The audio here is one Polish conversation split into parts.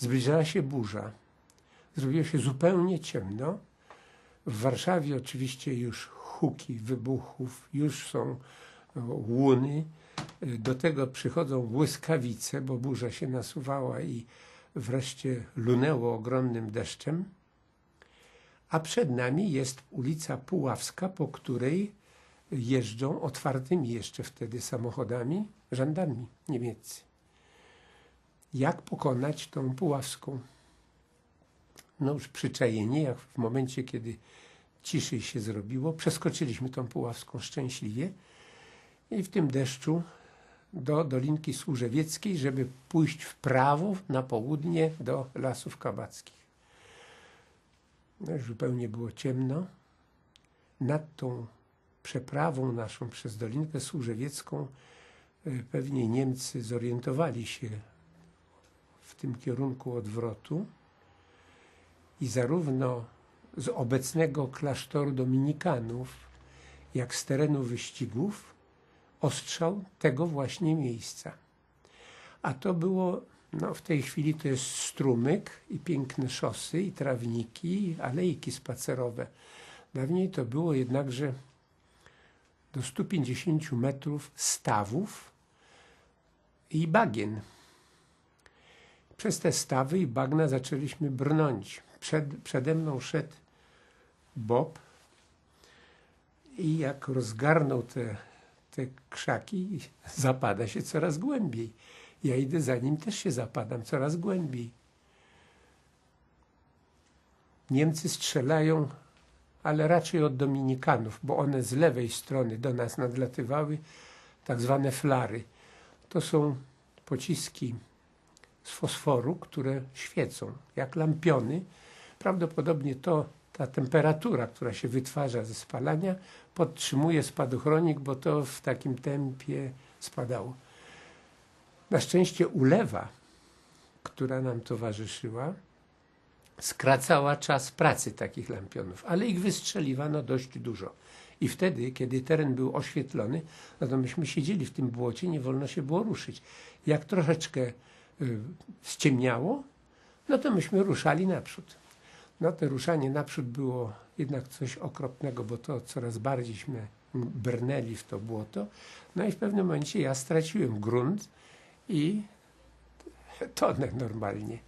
Zbliżała się burza. Zrobiło się zupełnie ciemno. W Warszawie oczywiście już huki wybuchów, już są łuny. Do tego przychodzą błyskawice, bo burza się nasuwała i wreszcie lunęło ogromnym deszczem. A przed nami jest ulica Puławska, po której jeżdżą otwartymi jeszcze wtedy samochodami żandarmi niemieccy. Jak pokonać tą Puławską? No już przyczajeni, jak w momencie, kiedy ciszej się zrobiło, przeskoczyliśmy tą Puławską szczęśliwie i w tym deszczu do Dolinki Służewieckiej, żeby pójść w prawo na południe do Lasów Kabackich. No zupełnie było ciemno. Nad tą przeprawą naszą przez Dolinkę Służewiecką y, pewnie Niemcy zorientowali się tym kierunku odwrotu i zarówno z obecnego klasztoru dominikanów, jak z terenu wyścigów ostrzał tego właśnie miejsca. A to było, no w tej chwili to jest strumyk i piękne szosy i trawniki, i alejki spacerowe. Dawniej to było jednakże do 150 metrów stawów i bagien. Przez te stawy i bagna zaczęliśmy brnąć. Przed, przede mną szedł Bob i jak rozgarnął te, te krzaki, zapada się coraz głębiej. Ja idę za nim, też się zapadam coraz głębiej. Niemcy strzelają, ale raczej od Dominikanów, bo one z lewej strony do nas nadlatywały, tak zwane flary. To są pociski z fosforu, które świecą jak lampiony. Prawdopodobnie to ta temperatura, która się wytwarza ze spalania, podtrzymuje spadochronik, bo to w takim tempie spadało. Na szczęście ulewa, która nam towarzyszyła, skracała czas pracy takich lampionów, ale ich wystrzeliwano dość dużo. I wtedy, kiedy teren był oświetlony, no to myśmy siedzieli w tym błocie, nie wolno się było ruszyć. Jak troszeczkę ściemniało, no to myśmy ruszali naprzód. No to ruszanie naprzód było jednak coś okropnego, bo to coraz bardziejśmy brnęli w to błoto. No i w pewnym momencie ja straciłem grunt i tonę normalnie.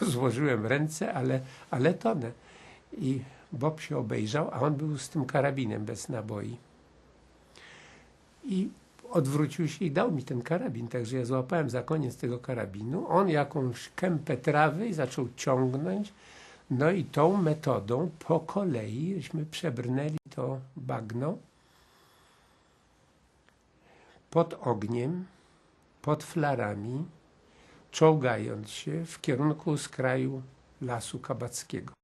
Rozłożyłem ręce, ale, ale tonę. I Bob się obejrzał, a on był z tym karabinem bez naboi. I odwrócił się i dał mi ten karabin, także ja złapałem za koniec tego karabinu. On jakąś kępę trawy zaczął ciągnąć. No i tą metodą po kolei przebrnęli to bagno pod ogniem, pod flarami, czołgając się w kierunku skraju Lasu Kabackiego.